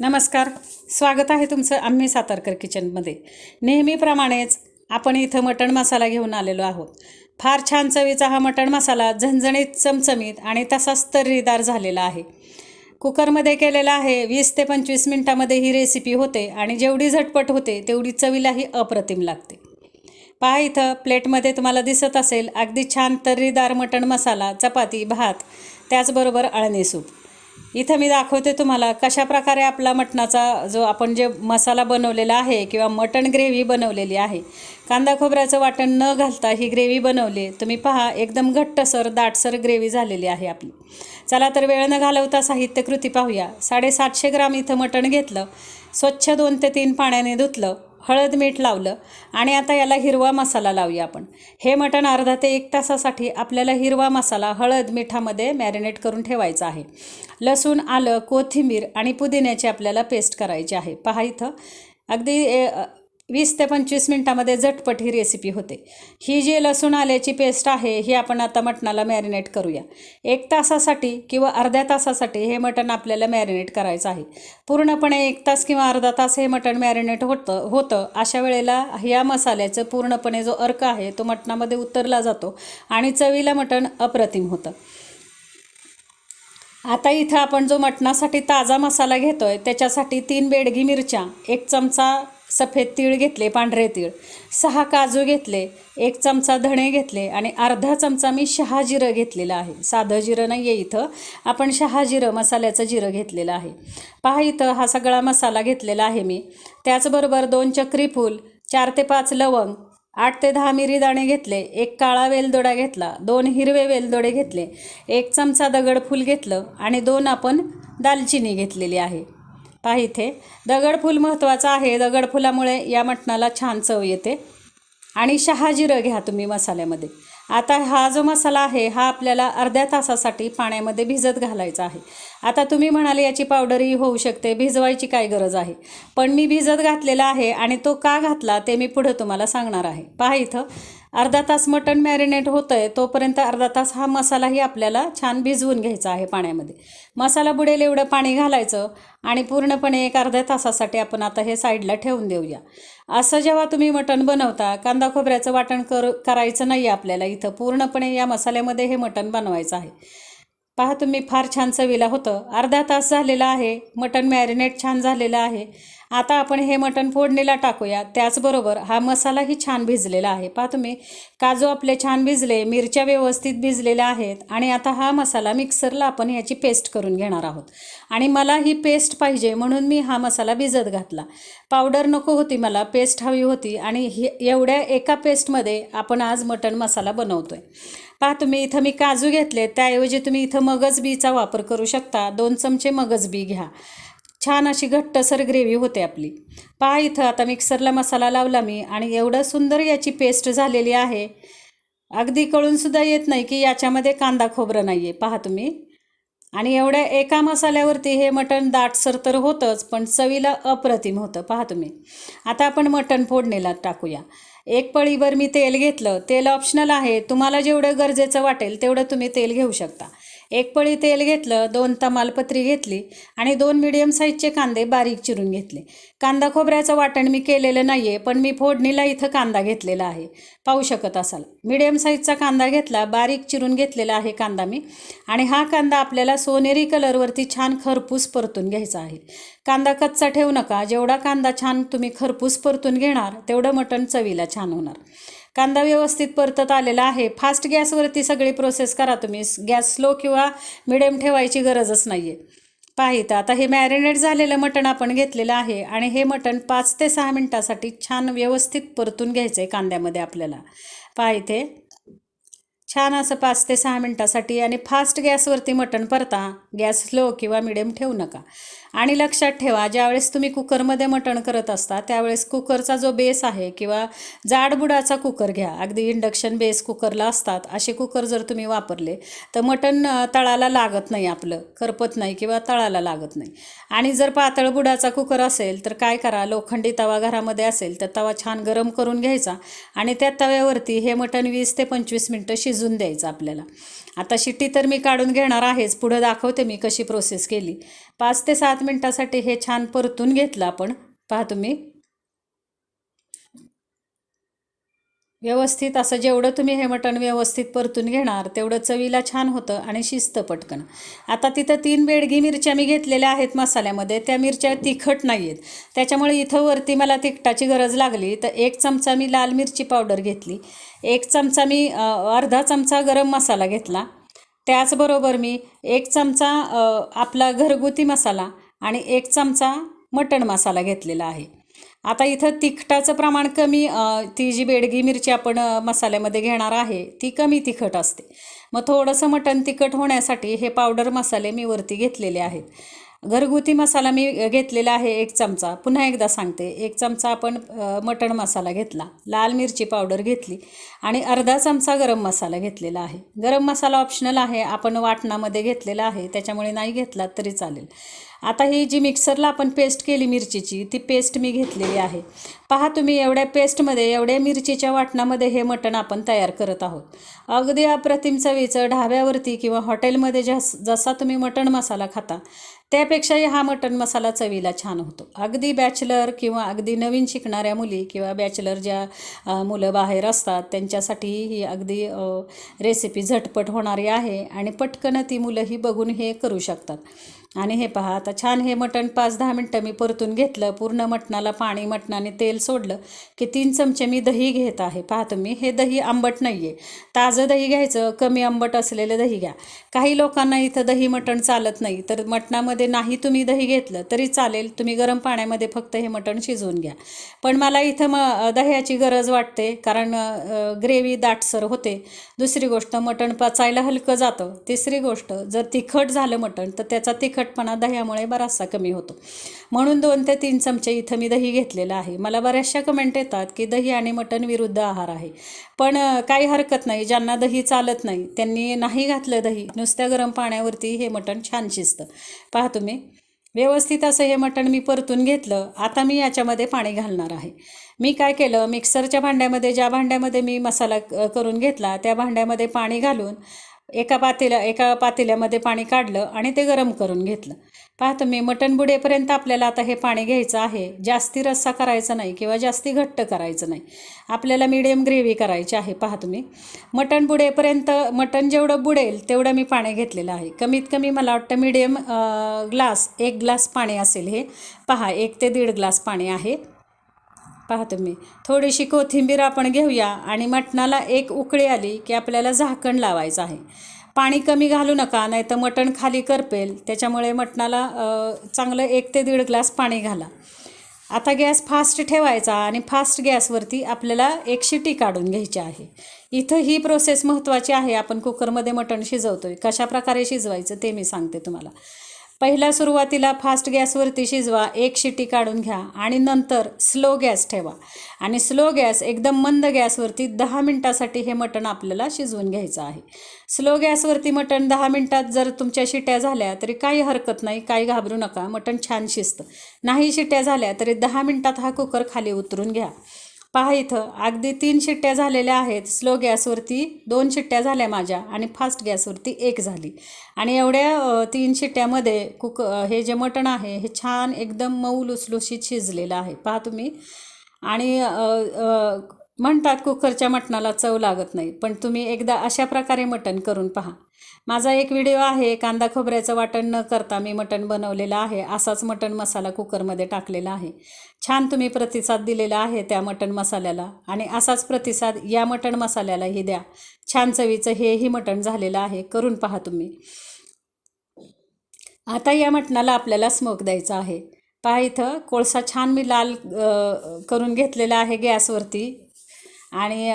नमस्कार. स्वागत आहे तुमचं आम्ही सातारकर किचनमध्ये. नेहमीप्रमाणेच आपण इथं मटण मसाला घेऊन आलेलो आहोत. फार छान चवीचा हा मटण मसाला झणझणीत चमचमीत आणि तसाच तर्रीदार झालेला आहे. कुकरमध्ये केलेला आहे वीस ते पंचवीस मिनटामध्ये ही रेसिपी होते आणि जेवढी झटपट होते तेवढी चवीलाही अप्रतिम लागते. पहा इथं प्लेटमध्ये तुम्हाला दिसत असेल अगदी छान तर्रीदार मटण मसाला चपाती भात त्याचबरोबर अळणी सूप. इथं मी दाखवते तुम्हाला कशा प्रकारे आपला मटणाचा जो आपण जे मसाला बनवलेला आहे किंवा मटण ग्रेव्ही बनवलेली आहे. कांदा खोबऱ्याचं वाटण न घालता ही ग्रेव्ही बनवली. तुम्ही पहा एकदम घट्टसर दाटसर ग्रेव्ही झालेली आहे आपली. चला तर वेळ न घालवता साहित्य कृती पाहूया. साडेसातशे ग्राम इथं मटण घेतलं. स्वच्छ दोन ते तीन पाण्याने धुतलं. हळद मीठ लावलं आणि आता याला हिरवा मसाला लावूया आपण. हे मटण अर्धा ते एक तासासाठी आपल्याला हिरवा मसाला हळद मिठामध्ये मॅरिनेट करून ठेवायचा आहे. लसूण आलं कोथिंबीर आणि पुदिन्याची आपल्याला पेस्ट करायची आहे. पहा इथं. अगदी ए, वीस ते पंचवीस मिनटामध्ये झटपट ही रेसिपी होते. ही जी लसूण आल्याची पेस्ट आहे ही आपण आता मटणाला मॅरिनेट करूया. एक तासासाठी किंवा अर्ध्या तासासाठी हे मटण आपल्याला मॅरिनेट करायचं आहे. पूर्णपणे एक तास किंवा अर्धा तास हे मटण मॅरिनेट होतं होतं. अशा वेळेला या मसाल्याचं पूर्णपणे जो अर्क आहे तो मटणामध्ये उतरला जातो आणि चवीला मटण अप्रतिम होतं. आता इथं आपण जो मटणासाठी ताजा मसाला घेतोय त्याच्यासाठी तीन बेडगी मिरच्या एक चमचा सफेद तीळ घेतले पांढरे तीळ. सहा काजू घेतले एक चमचा धणे घेतले आणि अर्धा चमचा मी शहा जिरं घेतलेलं आहे. साधं जिरं नाही आहे इथं. आपण शहा जिरं मसाल्याचं जिरं घेतलेलं आहे. पहा इथं हा सगळा मसाला घेतलेला आहे मी. त्याचबरोबर दोन चक्री फूल चार ते पाच लवंग आठ ते दहा मिरी दाणे घेतले एक काळा वेलदोडा घेतला दोन हिरवे वेलदोडे घेतले एक चमचा दगडफूल घेतलं आणि दोन आपण दालचिनी घेतलेली आहे. पहा इथे. दगडफूल महत्त्वाचं आहे. दगडफुलामुळे या मटणाला छान चव येते. आणि शहा जिरं घ्या तुम्ही मसाल्यामध्ये. आता हा जो मसाला आहे हा आपल्याला अर्ध्या तासासाठी पाण्यामध्ये भिजत घालायचा आहे. आता तुम्ही म्हणाले याची पावडरही होऊ शकते. भिजवायची काय गरज आहे? पण मी भिजत घातलेला आहे आणि तो का घातला ते मी पुढं तुम्हाला सांगणार आहे. पहा इथं. अर्धा तास मटण मॅरिनेट होतं आहे तोपर्यंत अर्धा तास हा मसालाही आपल्याला छान भिजवून घ्यायचा आहे पाण्यामध्ये. मसाला बुडेल एवढं पाणी घालायचं आणि पूर्णपणे एक अर्ध्या तासासाठी आपण आता हे साईडला ठेवून देऊया. असं जेव्हा तुम्ही मटण बनवता कांदा खोबऱ्याचं वाटण कर करायचं नाही आपल्याला इथं. पूर्णपणे या मसाल्यामध्ये हे मटण बनवायचं आहे. पहा तुम्ही फार छान चवीला होतं. अर्धा तास झालेला आहे. मटण मॅरिनेट छान झालेलं आहे. आता आपण हे मटण फोडणीला टाकूया. त्याचबरोबर हा मसालाही छान भिजलेला आहे. पहा तुम्ही काजू आपले छान भिजले मिरच्या व्यवस्थित भिजलेल्या आहेत आणि आता हा मसाला मिक्सरला आपण ह्याची पेस्ट करून घेणार आहोत. आणि मला ही पेस्ट पाहिजे म्हणून मी हा मसाला भिजत घातला. पावडर नको होती मला पेस्ट हवी होती आणि ही एवढ्या एका पेस्टमध्ये आपण आज मटण मसाला बनवतो आहे पहा तुम्ही इथं मी काजू घेतले त्याऐवजी तुम्ही इथं मगज बीचा वापर करू शकता. दोन चमचे मगज बी घ्या. छान अशी घट्टसर ग्रेव्ही होते आपली. पहा इथं आता मिक्सरला मसाला लावला मी आणि एवढं सुंदर याची पेस्ट झालेली आहे. अगदी कळूनसुद्धा येत नाही की याच्यामध्ये कांदा खोबरं नाही आहे पहा तुम्ही. आणि एवढ्या एका मसाल्यावरती हे मटण दाटसर तर होतंच पण चवीला अप्रतिम होतं. पहा तुम्ही. आता आपण मटण फोडणीला टाकूया. एक पळीभर मी तेल घेतलं. तेल ऑप्शनल आहे. तुम्हाला जेवढं गरजेचं वाटेल तेवढं तुम्ही तेल घेऊ शकता. एक पळी तेल घेतलं दोन तमालपत्री घेतली आणि दोन मिडियम साईजचे कांदे बारीक चिरून घेतले. कांदा खोबऱ्याचं वाटण मी केलेलं नाही आहे पण मी फोडणीला इथं कांदा घेतलेला आहे. पाहू शकत असाल. मिडियम साईजचा कांदा घेतला बारीक चिरून घेतलेला आहे कांदा मी आणि हा कांदा आपल्याला सोनेरी कलरवरती छान खरपूस परतून घ्यायचा आहे. कांदा कच्चा ठेवू नका जेवढा कांदा छान तुम्ही खरपूस परतून घेणार तेवढं मटण चवीला छान होणार. कांदा व्यवस्थित परतत आलेला आहे. फास्ट गॅसवरती सगळी प्रोसेस करा तुम्ही. गॅस स्लो किंवा मिडियम ठेवायची गरजच नाही आहे पाहिता आता हे मॅरिनेट झालेलं मटण आपण घेतलेलं आहे आणि हे मटण पाच ते सहा मिनटासाठी छान व्यवस्थित परतून घ्यायचं आहे कांद्यामध्ये आपल्याला. पाहिते छान असं पाच ते सहा मिनटासाठी आणि फास्ट गॅसवरती मटण परता. गॅस स्लो किंवा मिडियम ठेवू नका. आणि लक्षात ठेवा ज्यावेळेस तुम्ही कुकरमध्ये मटण करत असता त्यावेळेस कुकरचा जो बेस आहे किंवा जाडबुडाचा कुकर घ्या. अगदी इंडक्शन बेस कुकरला असतात असे कुकर जर तुम्ही वापरले तर मटण तळाला लागत नाही आपलं करपत नाही किंवा तळाला लागत नाही. आणि जर पातळबुडाचा कुकर असेल तर काय करा लोखंडी तवा घरामध्ये असेल तर तवा छान गरम करून घ्यायचा आणि त्या तव्यावरती हे मटण वीस ते पंचवीस मिनटं शिजून द्यायचं आपल्याला. आता शिट्टी तर मी काढून घेणार आहेच. पुढं दाखवते मी कशी प्रोसेस केली. पाच ते सात मिनटासाठी हे छान परतून घेतलं आपण. पहा तुम्ही. व्यवस्थित असं जेवढं तुम्ही हे मटण व्यवस्थित परतून घेणार तेवढं चवीला छान होतं आणि शिस्त पटकन. आता तिथं तीन बेडगी मिरच्या मी घेतलेल्या आहेत मसाल्यामध्ये त्या मिरच्या तिखट नाही आहेत त्याच्यामुळे इथं वरती मला तिखटाची गरज लागली. तर एक चमचा मी लाल मिरची पावडर घेतली. एक चमचा मी अर्धा चमचा गरम मसाला घेतला. त्याचबरोबर मी एक चमचा आपला घरगुती मसाला आणि एक चमचा मटण मसाला घेतलेला आहे. आता इथं तिखटाचं प्रमाण कमी ती जी बेडगी मिरची आपण मसाल्यामध्ये घेणार आहे ती कमी तिखट असते. मग थोडंसं मटण तिखट होण्यासाठी हे पावडर मसाले मी वरती घेतलेले आहेत. घरगुती मसाला मी घेतलेला आहे एक चमचा. पुन्हा एकदा सांगते. एक चमचा आपण मटण मसाला घेतला. लाल मिरची पावडर घेतली आणि अर्धा चमचा गरम मसाला घेतलेला आहे. गरम मसाला ऑप्शनल आहे. आपण वाटणामध्ये घेतलेला आहे. त्याच्यामुळे नाही घेतला तरी चालेल. आता ही जी मिक्सरला आपण पेस्ट केली मिरचीची ती पेस्ट मी घेतलेली आहे. पहा तुम्ही एवढ्या पेस्टमध्ये एवढ्या मिरचीच्या वाटणामध्ये हे मटण आपण तयार करत आहोत. अगदी अप्रतिम चवीचं ढाब्यावरती किंवा हॉटेलमध्ये जस जसा तुम्ही मटण मसाला खाता त्यापेक्षाही हा मटण मसाला चवीला छान होतो. अगदी बॅचलर किंवा अगदी नवीन शिकणाऱ्या मुली किंवा बॅचलर ज्या मुलं बाहेर असतात त्यांच्यासाठी ही अगदी रेसिपी झटपट होणारी आहे आणि पटकन ती मुलं ही बघून हे करू शकतात. आणि हे पहा आता छान हे मटण पाच दहा मिनटं मी परतून घेतलं पूर्ण मटणाला पाणी मटणाने तेल सोडलं की तीन चमचे मी दही घेत आहे. पहा तुम्ही हे दही आंबट नाही आहे ताजं दही घ्यायचं कमी आंबट असलेलं दही घ्या. काही लोकांना इथं दही मटण चालत नाही तर मटणामध्ये नाही तुम्ही दही घेतलं तरी चालेल तुम्ही गरम पाण्यामध्ये फक्त हे मटण शिजवून घ्या. पण मला इथं म दह्याची गरज वाटते कारण ग्रेव्ही दाटसर होते. दुसरी गोष्ट मटण पचायला हलकं जातं. तिसरी गोष्ट जर तिखट झालं मटण तर त्याचा तिखट तिखटपणा दह्यामुळे बराचसा कमी होतो. म्हणून दोन ते तीन चमचे इथं मी दही घेतलेलं आहे. मला बऱ्याचशा कमेंट येतात की दही आणि मटण विरुद्ध आहार आहे. पण काही हरकत नाही. ज्यांना दही चालत नाही त्यांनी नाही घातलं दही नुसत्या गरम पाण्यावरती हे मटण छान शिजतं. पहा तुम्ही. व्यवस्थित असं हे मटण मी परतून घेतलं. आता मी याच्यामध्ये पाणी घालणार आहे. मी काय केलं? मिक्सरच्या भांड्यामध्ये ज्या भांड्यामध्ये मी मसाला करून घेतला त्या भांड्यामध्ये पाणी घालून एका पातेल्या एका पातेल्यामध्ये पाणी काढलं आणि ते गरम करून घेतलं. पाहतो मी मटण बुडेपर्यंत आपल्याला आता हे पाणी घ्यायचं आहे. जास्ती रस्सा करायचा नाही किंवा जास्ती घट्ट करायचं नाही. आपल्याला मिडियम ग्रेव्ही करायची आहे. पहा तुम्ही. मटण बुडेपर्यंत मटण जेवढं बुडेल तेवढं मी पाणी घेतलेलं आहे. कमीत कमी मला वाटतं मिडियम ग्लास एक ग्लास पाणी असेल हे. पहा एक ते दीड ग्लास पाणी आहे. पाहतो मी. थोडीशी कोथिंबीर आपण घेऊया आणि मटणाला एक उकळी आली की आपल्याला झाकण लावायचं आहे. पाणी कमी घालू नका नाही तर मटण खाली करपेल. त्याच्यामुळे मटणाला चांगलं एक ते दीड ग्लास पाणी घाला. आता गॅस फास्ट ठेवायचा आणि फास्ट गॅसवरती आपल्याला एक शिटी काढून घ्यायची आहे. इथं ही प्रोसेस महत्त्वाची आहे. आपण कुकरमध्ये मटण शिजवतो कशा प्रकारे शिजवायचं ते मी सांगते तुम्हाला. पहिला सुरुवातीला फास्ट गॅसवरती शिजवा एक शिटी काढून घ्या आणि नंतर स्लो गॅस ठेवा. आणि स्लो गॅस एकदम मंद गॅसवरती दहा मिनटासाठी हे मटण आपल्याला शिजवून घ्यायचं आहे. स्लो गॅसवरती मटण दहा मिनटात जर तुमच्या शिट्या झाल्या तरी काही हरकत नाही काही घाबरू नका मटण छान शिजतं. नाही शिट्या झाल्या तरी दहा मिनटात हा कुकर खाली उतरून घ्या. पहा इथं अगदी तीन शिट्ट्या झालेल्या आहेत. स्लो गॅसवरती दोन शिट्ट्या झाल्या माझ्या आणि फास्ट गॅसवरती एक झाली. आणि एवढ्या तीन शिट्ट्यामध्ये कुक हे जे मटण आहे हे छान एकदम मऊ लुसलुशीत शिजलेलं आहे. पहा तुम्ही. आणि म्हणतात कुकरच्या मटणाला चव लागत नाही पण तुम्ही एकदा अशा प्रकारे मटण करून पहा. माझा एक व्हिडिओ आहे कांदा खोबऱ्याचं वाटण न करता मी मटण बनवलेलं आहे असाच मटण मसाला कुकरमध्ये टाकलेला आहे. छान तुम्ही प्रतिसाद दिलेला आहे त्या मटण मसाल्याला आणि असाच प्रतिसाद या मटण मसाल्यालाही द्या. छान चवीचं हेही मटण झालेलं आहे करून पहा तुम्ही. आता या मटणाला आपल्याला स्मोक द्यायचा आहे. पहा इथं कोळसा छान मी लाल करून घेतलेला आहे गॅसवरती. आणि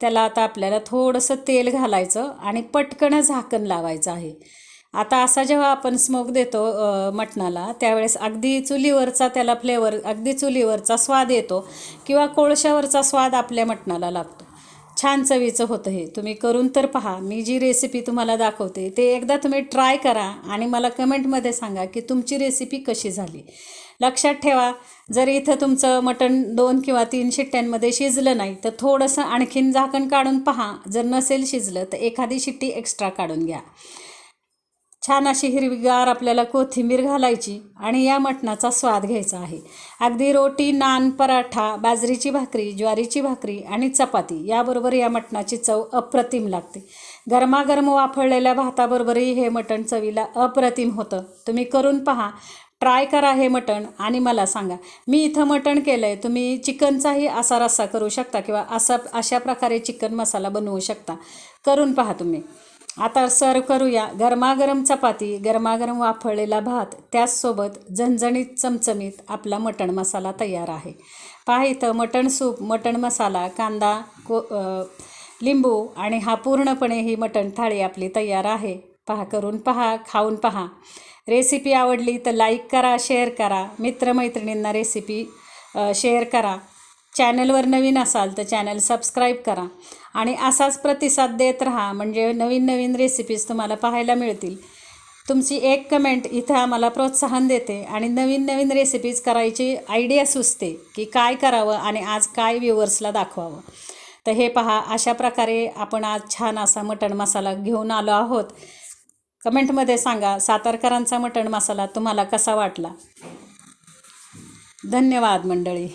त्याला आता आपल्याला थोडंसं तेल घालायचं आणि पटकन झाकण लावायचं आहे. आता असा जेव्हा आपण स्मोक देतो मटणाला त्यावेळेस अगदी चुलीवरचा त्याला फ्लेवर अगदी चुलीवरचा स्वाद येतो किंवा कोळशावरचा स्वाद आपल्या मटणाला लागतो. छान चवीचं होतं हे. तुम्ही करून तर पहा. मी जी रेसिपी तुम्हाला दाखवते ते एकदा तुम्ही ट्राय करा आणि मला कमेंटमध्ये सांगा की तुमची रेसिपी कशी झाली. लक्षात ठेवा जर इथं तुमचं मटण दोन किंवा तीन शिट्ट्यांमध्ये शिजलं नाही तर थोडंसं आणखीन झाकण काढून पहा. जर नसेल शिजलं तर एखादी शिट्टी एक्स्ट्रा काढून घ्या. छान अशी हिरवीगार आपल्याला कोथिंबीर घालायची आणि या मटणाचा स्वाद घ्यायचा आहे. अगदी रोटी नान पराठा बाजरीची भाकरी ज्वारीची भाकरी आणि चपाती याबरोबर या मटणाची चव अप्रतिम लागते. गरमागरम वाफळलेल्या भाताबरोबरही हे मटण चवीला अप्रतिम होतं. तुम्ही करून पहा. ट्राय करा हे मटण आणि मला सांगा. मी इथं मटण केलं आहे तुम्ही चिकनचाही असा रस्सा करू शकता किंवा असा अशा प्रकारे चिकन मसाला बनवू शकता. करून पहा तुम्ही. आता सर्व करूया. गरमागरम चपाती गरमागरम वाफळलेला भात त्याचसोबत झणझणीत चमचमीत आपला मटण मसाला तयार आहे. पहा इथं मटण सूप मटण मसाला कांदा को लिंबू आणि हा पूर्णपणे ही मटण थाळी आपली तयार आहे. पहा करून पहा खाऊन पहा. रेसिपी आवडली तर लाईक करा शेअर करा. मित्रमैत्रिणींना रेसिपी शेअर करा. चॅनलवर नवीन असाल तर चॅनल सबस्क्राईब करा आणि असाच प्रतिसाद देत राहा म्हणजे नवीन नवीन रेसिपीज तुम्हाला पाहायला मिळतील. तुमची एक कमेंट इथं आम्हाला प्रोत्साहन देते आणि नवीन नवीन रेसिपीज करायची आयडिया सुचते की काय करावं आणि आज काय व्ह्युअर्सला दाखवावं. तर हे पहा अशा प्रकारे आपण आज छान असा मटण मसाला घेऊन आलो आहोत. कमेंटमध्ये सांगा सातारकरांचा मटण मसाला तुम्हाला कसा वाटला? धन्यवाद मंडळी.